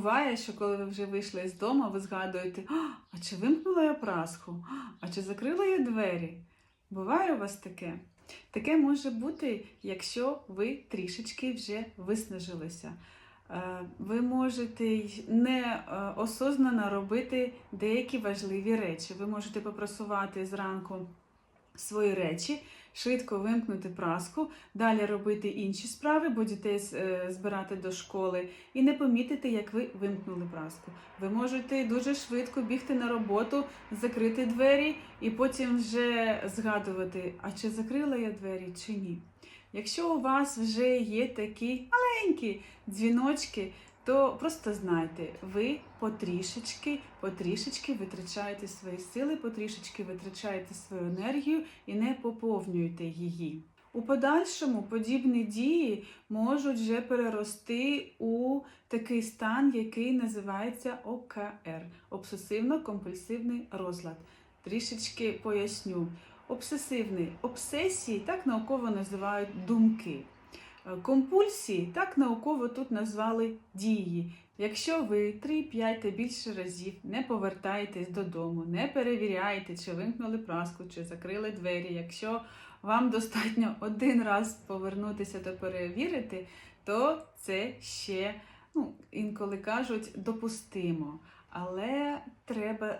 буває, що коли ви вже вийшли з дому, ви згадуєте, «А, чи вимкнула я праску? А чи закрила я двері? Буває у вас таке? Таке може бути, якщо ви трішечки вже виснажилися. Е, Ви можете неосознано робити деякі важливі речі. Ви можете попросувати зранку свої речі, швидко вимкнути праску, далі робити інші справи, бо дітей е, збирати до школи, і не помітити, як ви вимкнули праску. Ви можете дуже швидко бігти на роботу, закрити двері і потім вже згадувати, а чи закрила я двері, чи ні. Якщо у вас вже є такі маленькі дзвіночки, то просто знайте, ви потрішечки, потрішечки витрачаєте свої сили, потрішечки витрачаєте свою енергію і не поповнюєте її. У подальшому подібні дії можуть вже перерости у такий стан, який називається ОКР обсесивно-компульсивний розлад. Трішечки поясню. Обсесивний обсесії так науково називають думки. Е, Компульсії так науково тут назвали дії. Якщо ви 3-5 та більше разів не повертаєтесь додому, не перевіряєте, чи вимкнули праску, чи закрили двері, якщо вам достатньо один раз повернутися та перевірити, то це ще ну, інколи кажуть допустимо. Але треба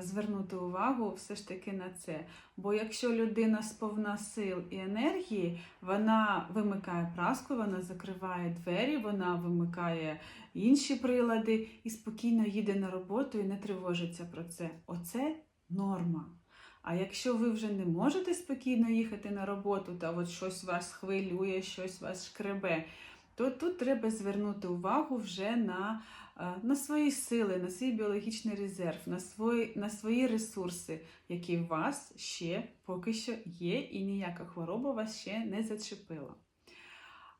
звернути увагу все ж таки на це. Бо якщо людина сповна сил і енергії, вона вимикає праску, вона закриває двері, вона вимикає інші прилади і спокійно їде на роботу і не тривожиться про це. Оце норма. А якщо ви вже не можете спокійно їхати на роботу, та от щось вас хвилює, щось вас шкребе, то тут треба звернути увагу вже на, на свої сили, на свій біологічний резерв, на свої, на свої ресурси, які у вас ще поки що є, і ніяка хвороба вас ще не зачепила.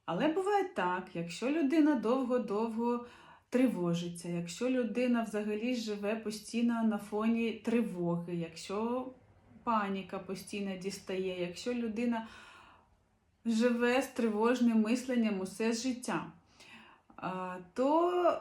Але буває так, якщо людина довго-довго тривожиться, якщо людина взагалі живе постійно на фоні тривоги, якщо паніка постійно дістає, якщо людина живе з тривожним мисленням усе життя, то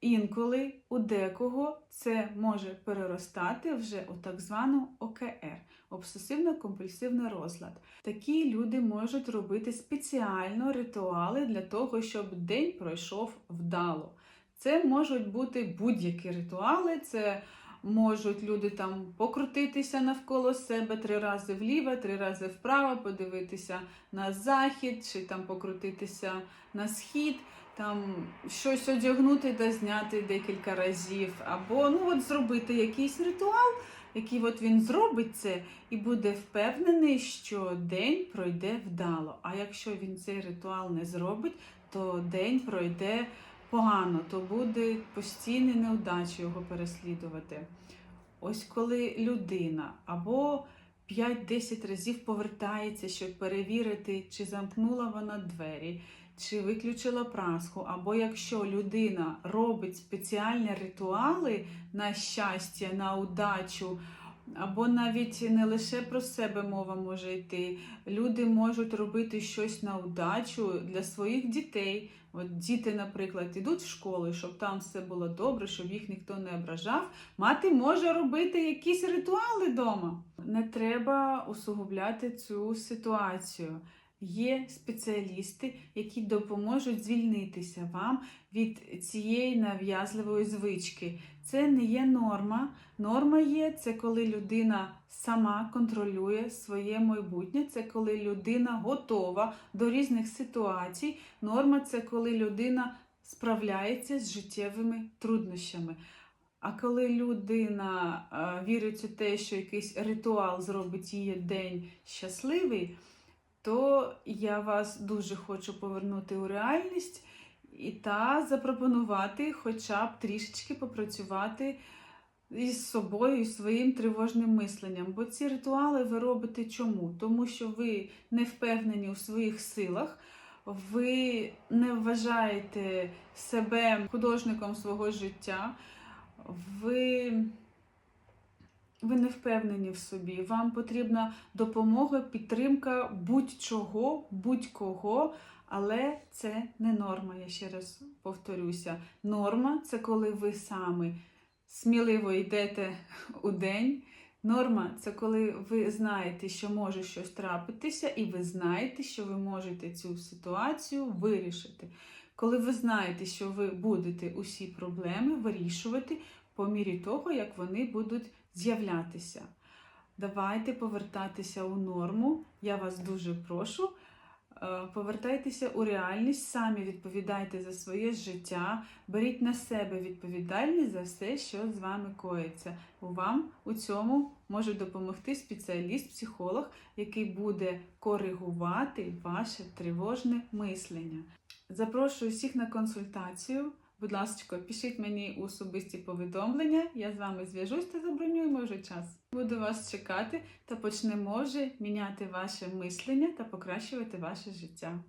інколи у декого це може переростати вже у так звану ОКР обсесивно-компульсивний розлад. Такі люди можуть робити спеціально ритуали для того, щоб день пройшов вдало. Це можуть бути будь-які ритуали, це можуть люди там покрутитися навколо себе три рази вліво, три рази вправо, подивитися на захід, чи там покрутитися на схід, там щось одягнути та зняти декілька разів, або ну от зробити якийсь ритуал, який от він зробить це і буде впевнений, що день пройде вдало. А якщо він цей ритуал не зробить, то день пройде погано, то буде постійні неудачі його переслідувати. Ось коли людина або 5-10 разів повертається, щоб перевірити, чи замкнула вона двері, чи виключила праску, або якщо людина робить спеціальні ритуали на щастя, на удачу, або навіть не лише про себе мова може йти. Люди можуть робити щось на удачу для своїх дітей. От діти, наприклад, йдуть в школу, щоб там все було добре, щоб їх ніхто не ображав. Мати може робити якісь ритуали вдома. Не треба усугубляти цю ситуацію. Є спеціалісти, які допоможуть звільнитися вам від цієї нав'язливої звички. Це не є норма. Норма є це коли людина сама контролює своє майбутнє, це коли людина готова до різних ситуацій. Норма це коли людина справляється з життєвими труднощами. А коли людина е, вірить у те, що якийсь ритуал зробить її день щасливий, то я вас дуже хочу повернути у реальність і та запропонувати хоча б трішечки попрацювати із собою і своїм тривожним мисленням. Бо ці ритуали ви робите чому? Тому що ви не впевнені у своїх силах, ви не вважаєте себе художником свого життя, ви, ви не впевнені в собі. Вам потрібна допомога, підтримка будь-чого, будь-кого. Але це не норма, я ще раз повторюся. Норма це коли ви самі сміливо йдете у день. Норма це коли ви знаєте, що може щось трапитися, і ви знаєте, що ви можете цю ситуацію вирішити. Коли ви знаєте, що ви будете усі проблеми вирішувати по мірі того, як вони будуть з'являтися. Давайте повертатися у норму. Я вас дуже прошу. Е, Повертайтеся у реальність, самі відповідайте за своє життя, беріть на себе відповідальність за все, що з вами коїться. Вам у цьому може допомогти спеціаліст, психолог, який буде коригувати ваше тривожне мислення. Запрошую всіх на консультацію. Будь ласка, пишіть мені у особисті повідомлення. Я з вами зв'яжусь та забронюємо вже час. Буду вас чекати та почнемо вже міняти ваше мислення та покращувати ваше життя.